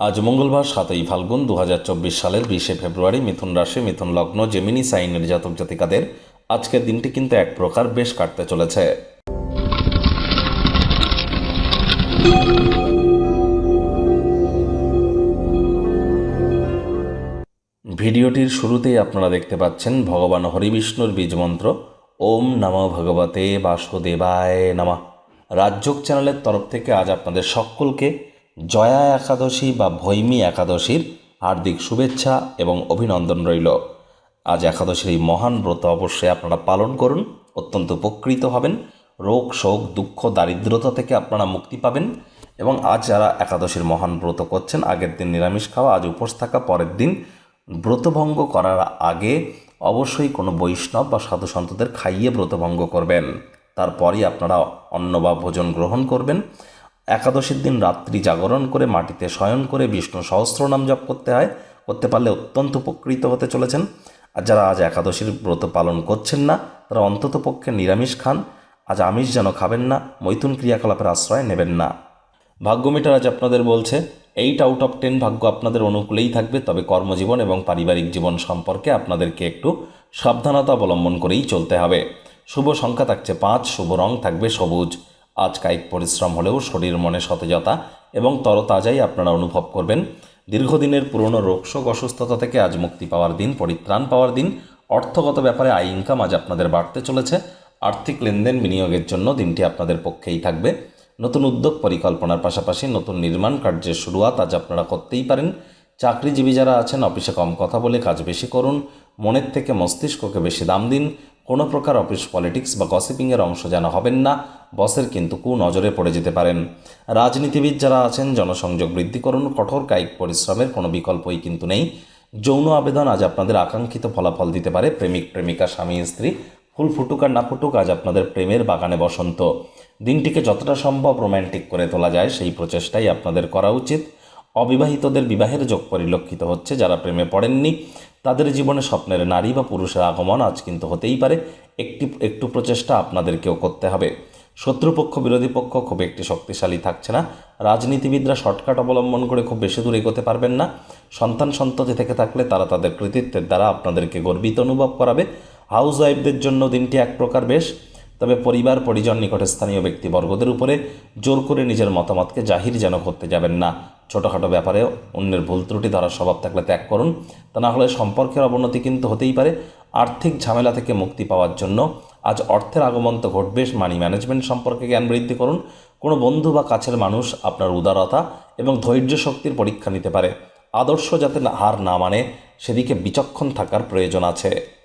আজ মঙ্গলবার সাতই ফাল্গুন দুহাজার চব্বিশ সালের বিশে ফেব্রুয়ারি মিথুন রাশি, মিথুন লগ্ন জেমিনি সাইনের জাতক জাতিকাদের আজকের দিনটি কিন্তু এক প্রকার বেশ কাটতে চলেছে। ভিডিওটির শুরুতেই আপনারা দেখতে পাচ্ছেন ভগবান হরিবিষ্ণুর বীজ মন্ত্র, ওম নম ভগবতে বাসুদেবায় নমঃ। রাজযোগ চ্যানেলের তরফ থেকে আজ আপনাদের সকলকে জয়া একাদশী বা ভৈমী একাদশীর হার্দিক শুভেচ্ছা এবং অভিনন্দন রইল। আজ একাদশীর এই মহান ব্রত অবশ্যই আপনারা পালন করুন, অত্যন্ত উপকৃত হবেন, রোগ, শোক, দুঃখ, দারিদ্রতা থেকে আপনারা মুক্তি পাবেন এবং আজ যারা একাদশীর মহান ব্রত করছেন, আগের দিন নিরামিষ খাওয়া, আজ উপোস থাকা, পরের দিন ব্রতভঙ্গ করার আগে অবশ্যই কোনো বৈষ্ণব বা সাধু সন্তদের খাইয়ে ব্রতভঙ্গ করবেন। তারপরই আপনারা অন্ন বা ভোজন গ্রহণ করবেন। একাদশীর দিন রাত্রি জাগরণ করে মাটিতে শয়ন করে বিষ্ণু সহস্রনাম জপ করতে হয়। করতে পারলে অত্যন্ত উপকৃত হতে চলেছেন। আর যারা আজ একাদশীর ব্রত পালন করছেন না, তারা অন্তত পক্ষে নিরামিষ খান। আজ আমিষ যেন খাবেন না, মৈথুন ক্রিয়াকলাপের আশ্রয় নেবেন না। ভাগ্য মিটার আজ আপনাদের বলছে, এইট আউট অফ টেন ভাগ্য আপনাদের অনুকূলেই থাকবে, তবে কর্মজীবন এবং পারিবারিক জীবন সম্পর্কে আপনাদেরকে একটু সাবধানতা অবলম্বন করেই চলতে হবে। শুভ সংখ্যা থাকছে পাঁচ, শুভ রং থাকবে সবুজ। আজ কায়িক পরিশ্রম হলেও শরীর, মনে সতেজতা এবং তরতাজাই আপনারা অনুভব করবেন। দীর্ঘদিনের পুরনো রোগশোক অসুস্থতা থেকে আজ মুক্তি পাওয়ার দিন, পরিত্রাণ পাওয়ার দিন। অর্থগত ব্যাপারে আয় ইনকাম আজ আপনাদের বাড়তে চলেছে। আর্থিক লেনদেন বিনিয়োগের জন্য দিনটি আপনাদের পক্ষেই থাকবে। নতুন উদ্যোগ পরিকল্পনার পাশাপাশি নতুন নির্মাণ কার্যের শুরুয়াত আজ আপনারা করতেই পারেন। চাকরিজীবী যারা আছেন, অফিসে কম কথা বলে কাজ বেশি করুন। মনের থেকে মস্তিষ্ককে বেশি দাম দিন। কোনো প্রকার অফিস পলিটিক্স বা গসিপিংয়ের অংশ যেন হবেন না, বসের কিন্তু কু নজরে পড়ে যেতে পারেন। রাজনীতিবিদ যারা আছেন, জনসংযোগ বৃদ্ধি করুন, কঠোর কায়িক পরিশ্রমের কোনো বিকল্পই কিন্তু নেই। যৌন আবেদন আজ আপনাদের আকাঙ্ক্ষিত ফলাফল দিতে পারে। প্রেমিক, প্রেমিকা, স্বামী, স্ত্রী, ফুল ফুটুক আর না ফুটুক আজ আপনাদের প্রেমের বাগানে বসন্ত। দিনটিকে যতটা সম্ভব রোম্যান্টিক করে তোলা যায়, সেই প্রচেষ্টাই আপনাদের করা উচিত। অবিবাহিতদের বিবাহের যোগ পরিলক্ষিত হচ্ছে, যারা প্রেমে পড়েননি। তাদের জীবনে স্বপ্নের নারী বা পুরুষের আগমন আজ কিন্তু হতেই পারে। একটি, একটু প্রচেষ্টা আপনাদেরকেও করতে হবে। শত্রুপক্ষ, বিরোধী পক্ষ খুব একটি শক্তিশালী থাকছে না। রাজনীতিবিদরা শর্টকাট অবলম্বন করে খুব বেশি দূর এগোতে পারবেন না। সন্তান সন্ততি থেকে থাকলে তারা তাদের কৃতিত্বের দ্বারা আপনাদেরকে গর্বিত অনুভব করাবে। হাউস ওয়াইফদের জন্য দিনটি এক প্রকার বেশ। তবে পরিবার, পরিজন নিকটে স্থানীয় ব্যক্তিবর্গদের উপরে জোর করে নিজের মতামতকে জাহির যেন করতে যাবেন না। ছোটোখাটো ব্যাপারে অন্যের ভুল ত্রুটি ধরার স্বভাব থাকলে ত্যাগ করুন। তা না হলে সম্পর্কের অবনতি কিন্তু হতেই পারে। আর্থিক ঝামেলা থেকে মুক্তি পাওয়ার জন্য আজ অর্থের আগমন তো ঘটবে। মানি ম্যানেজমেন্ট সম্পর্কে জ্ঞান বৃদ্ধি করুন। কোনো বন্ধু বা কাছের মানুষ আপনার উদারতা এবং ধৈর্য শক্তির পরীক্ষা নিতে পারে। আদর্শ যাতে হার না মানে সেদিকে বিচক্ষণ থাকার প্রয়োজন আছে।